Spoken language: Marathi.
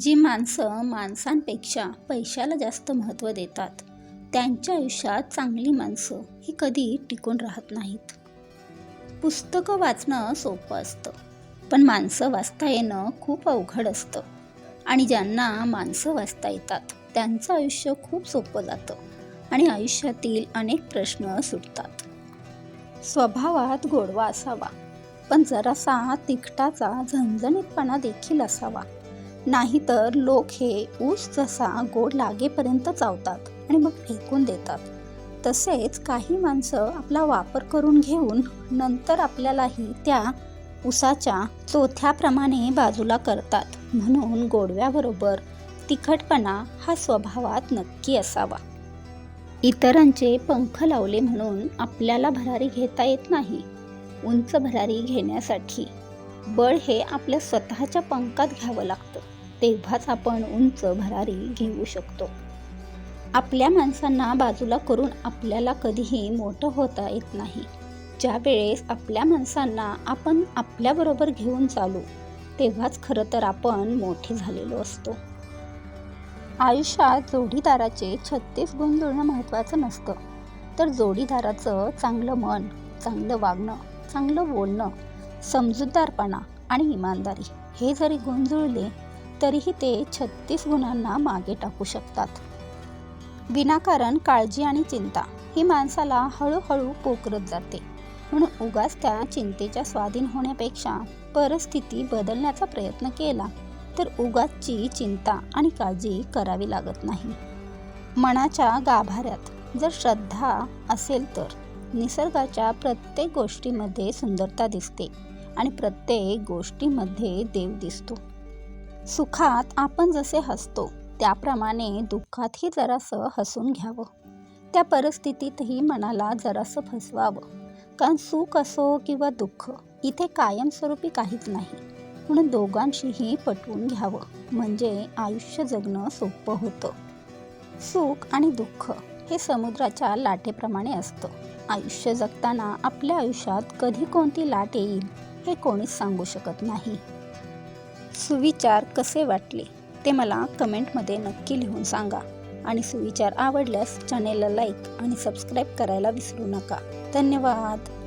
जी माणसं माणसांपेक्षा पैशाला जास्त महत्त्व देतात त्यांच्या आयुष्यात चांगली माणसं ही कधी टिकून राहत नाहीत. पुस्तकं वाचणं सोपं असतं पण माणसं वाचता येणं खूप अवघड असतं आणि ज्यांना माणसं वाचता येतात त्यांचं आयुष्य खूप सोपं जातं आणि आयुष्यातील अनेक प्रश्न सुटतात. स्वभावात गोडवा असावा पण जरासा तिखटाचा झणझणीतपणा देखील असावा. नाहीतर लोक हे ऊस जसा गोड लागेपर्यंत चावतात आणि मग फेकून देतात. तसेच काही माणसं आपला वापर करून घेऊन नंतर आपल्यालाही त्या ऊसाच्या चोथ्याप्रमाणे बाजूला करतात. म्हणून गोडव्याबरोबर तिखटपणा हा स्वभावात नक्की असावा. इतरांचे पंख लावले म्हणून आपल्याला भरारी घेता येत नाही. उंच भरारी घेण्यासाठी बळ हे आपल्या स्वतःच्या पंखात घ्यावं लागतं. तेव्हाच आपण उंच भरारी घेऊ शकतो. आपल्या माणसांना बाजूला करून आपल्याला कधीही मोठं होता येत नाही. ज्या वेळेस आपल्या माणसांना आपण आपल्याबरोबर घेऊन चालू तेव्हाच खरं तर आपण मोठे झालेलो असतो. आयुष्यात जोडीदाराचे छत्तीस गुण जुळणं महत्त्वाचं नसतं. तर जोडीदाराचं चांगलं मन चांगलं वागणं चांगलं बोलणं समजूतदारपणा आणि इमानदारी हे जरी गुण जुळले तरीही ते छत्तीस गुणांना मागे टाकू शकतात. विनाकारण काळजी आणि चिंता ही माणसाला हळूहळू पोकरत जाते. म्हणून उगाच त्या चिंतेच्या स्वाधीन होण्यापेक्षा परिस्थिती बदलण्याचा प्रयत्न केला तर उगाचची चिंता आणि काळजी करावी लागत नाही. मनाच्या गाभाऱ्यात जर श्रद्धा असेल तर निसर्गाच्या प्रत्येक गोष्टीमध्ये सुंदरता दिसते आणि प्रत्येक गोष्टीमध्ये देव दिसतो. सुखात आपण जसे हसतो त्याप्रमाणे दुःखातही जरासं हसून घ्यावं. त्या परिस्थितीतही मनाला जरासं फसवावं. कारण सुख असो किंवा दुःख इथे कायमस्वरूपी काहीच नाही. म्हणून दोघांशीही पटवून घ्यावं. म्हणजे आयुष्य जगणं सोपं होतं. सुख आणि दुःख हे समुद्राच्या लाटेप्रमाणे असतं. आयुष्य जगताना आपल्या आयुष्यात कधी कोणती लाट येईल हे कोणीच सांगू शकत नाही. सुविचार कसे वाटले ते मला कमेंटमध्ये नक्की लिहून सांगा. आणि सुविचार आवडल्यास चॅनेलला लाईक आणि सबस्क्राईब करायला विसरू नका. धन्यवाद.